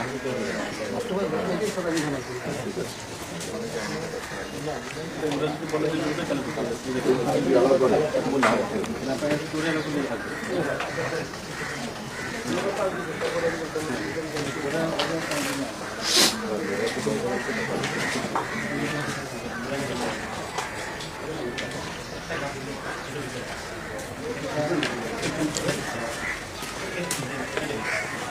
মাননীয় sir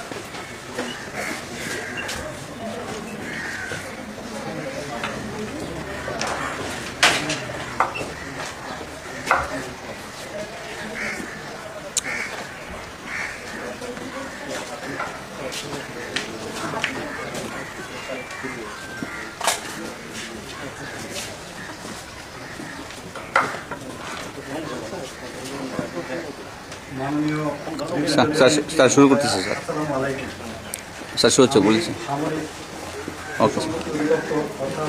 sir শুরু করতেছে স্যার। স্যার শুরু হচ্ছে বলছি। Okay sir.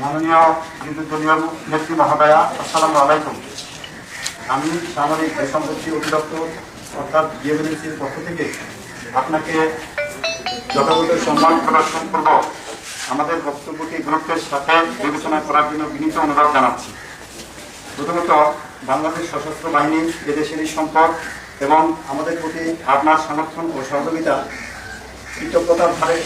মাননীয় বিদ্যুৎ নেত্রী মহোদয়া, আসসালামু আলাইকুম। আমি সামরিক বেসম্পত্তি অধিদপ্তর অর্থাৎ ডিএমএনসির পক্ষ থেকে আপনাকে যথাযথ সম্মান প্রদর্শন করব। আমাদের বক্তব্যকে গুরুত্বের সাথে বিবেচনা করার জন্য বিনীত অনুরোধ জানাচ্ছি প্রথমত বাংলাদেশ সশস্ত্র বাহিনী এদেশেরই সম্পদ এবং আমাদের প্রতি আপনার সমর্থন ও সহযোগিতা কৃতজ্ঞতার ভারে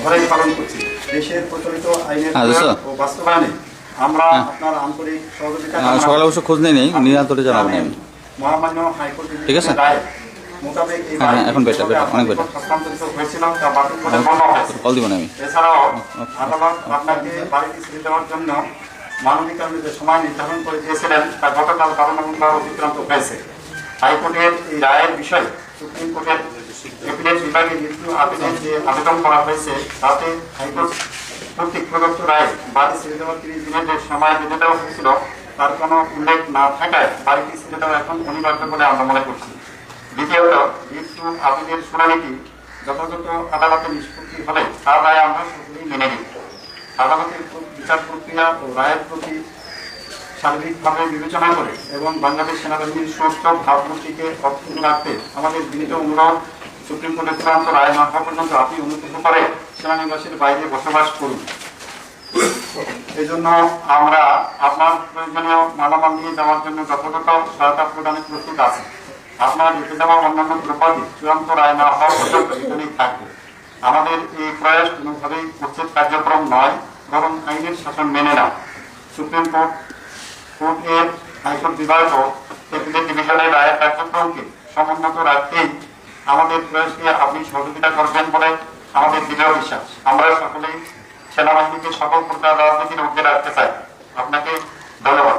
ভরে পালন করছি দেশের প্রচলিত আইনের হ্যাঁ। প্রয়োগ ও বাস্তবায়নে আমরা হ্যাঁ। আপনার আন্তরিক সহযোগিতা আহ, সকালে অবশ্য খোঁজ নেই নিরান্তরে জানাব না আমি মহামান্য হাইকোর্টের ঠিক আছে? হ্যাঁ, হ্যাঁ, এখন better, better, অনেক হয়েছে কল দিব না আমি। এছাড়াও আদালত আপনাকে বাড়িতে ছেড়ে দেওয়ার জন্য মানবিকার যে সময় নির্ধারণ করে দিয়েছিলেন তা গতকাল কারণ অতিক্রান্ত হয়েছে। হাইকোর্টের এই রায়ের বিষয়ে সুপ্রিম কোর্টের এপিলেট বিভাগে মৃত্যু আবেদন যে আবেদন করা হয়েছে তাতে হাইকোর্ট কর্তৃক প্রদত্ত রায় বাড়ি ছেড়ে দেওয়ার তিরিশ দিনের যে সময় বেঁধে দেওয়া হয়েছিল তার কোনো উল্লেখ না থাকায় বাড়িটি ছেড়ে দেওয়া এখন অনিবার্য বলে আমরা মনে করছি। দ্বিতীয়ত, মৃত্যু আবেদনের শুনানিটি যথাযথ আদালতে নিষ্পত্তি হলে তার রায় আমরা সকলেই মেনে নিই আদালতের বিচার প্রক্রিয়া ও রায়ের প্রতি সার্বিকভাবে বিবেচনা করে এবং বাংলাদেশ সেনাবাহিনীর সুস্থ ভাবমূর্তিকে অক্ষুণ্ণ রাখতে আমাদের বিনীত অনুরোধ, সুপ্রিম কোর্টের চূড়ান্ত রায় না হওয়া পর্যন্ত আপনি অনুগ্রহ করে সেনানিবাসের বাইরে বসবাস করুন। এই জন্য আমরা আপনার প্রয়োজনীয় মালামাল নিয়ে যাওয়ার জন্য যথাযথ সহায়তা প্রদানের প্রস্তুত আছি। আপনার দেওয়া অন্যান্য দ্রব্যাদি চূড়ান্ত রায় না হওয়া পর্যন্ত এখানেই থাকবে। আমাদের এই প্রয়াস কোনোভাবেই উচ্ছেদ কার্যক্রম নয়, বরং আইনের শাসন মেনে না সুপ্রিম কোর্ট কোর্টের হাইকোর্ট বিভাগ এপিলেট ডিভিশনের রায়ের কার্যক্রমকে সমুন্নত রাখতেই আমাদের প্রয়াসকে আপনি সহযোগিতা করবেন বলে আমাদের দৃঢ় বিশ্বাস। আমরা সকলেই সেনাবাহিনীকে সকল প্রকার রাজনীতির ঊর্ধ্বে রাখতে চাই। আপনাকে ধন্যবাদ।